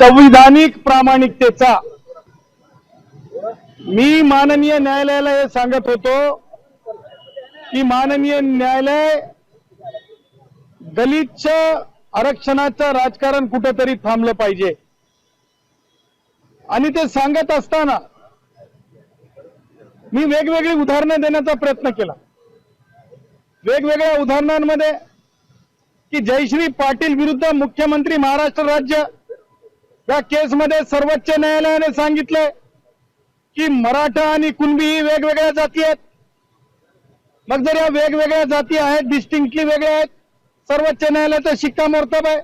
संविधानिक प्रामाणिकतेचा. मी माननीय न्यायालयाला हे सांगत होतो की माननीय न्यायालय दलितच्या आरक्षणाचं राजकारण कुठेतरी थांबलं पाहिजे. आणि ते सांगत असताना मी वेगवेगळी उदाहरणं देण्याचा प्रयत्न केला. वेगवेगळ्या उदाहरणांमध्ये की जयश्री पाटील विरुद्ध मुख्यमंत्री महाराष्ट्र राज्य या केसमध्ये सर्वोच्च न्यायालयाने सांगितलंय की मराठा आणि कुणबी ही वेगवेगळ्या जाती आहेत. मग जर या वेगवेगळ्या जाती आहेत डिस्टिंक्टली वेगळ्या आहेत सर्वोच्च न्यायालयाचा शिक्कामोर्तब आहे.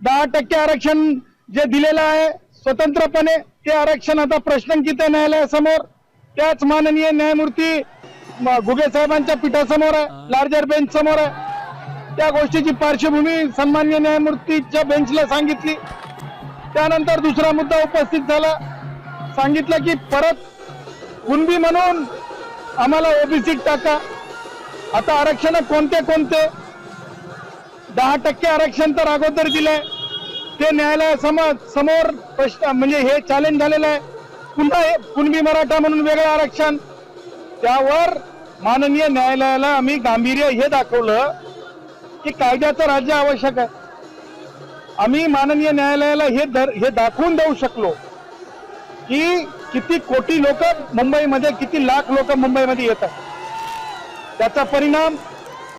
दहा टक्के आरक्षण जे दिलेलं आहे स्वतंत्रपणे ते आरक्षण आता प्रश्नांकित आहे न्यायालयासमोर. त्याच माननीय न्यायमूर्ती घुगे साहेबांच्या पीठासमोर आहे लार्जर बेंच समोर आहे. त्या गोष्टीची पार्श्वभूमी सन्मान्य न्यायमूर्तीच्या बेंचला सांगितली. त्यानंतर दुसरा मुद्दा उपस्थित झाला. सांगितलं की परत कुणबी म्हणून आम्हाला ओबीसीत टाका. आता आरक्षण कोणते कोणते? दहा टक्के आरक्षण तर अगोदर दिलंय. ते न्यायालयासमोर समोर प्रश्न म्हणजे हे चॅलेंज झालेलं आहे. पुन्हा हे कुणबी मराठा म्हणून वेगळं आरक्षण. त्यावर माननीय न्यायालयाला आम्ही गांभीर्य हे दाखवलं की कायद्याचं राज्य आवश्यक आहे. आम्ही माननीय न्यायालयाला हे दर हे दाखवून देऊ शकलो की किती कोटी लोक मुंबईमध्ये किती लाख लोक मुंबईमध्ये येतात. त्याचा परिणाम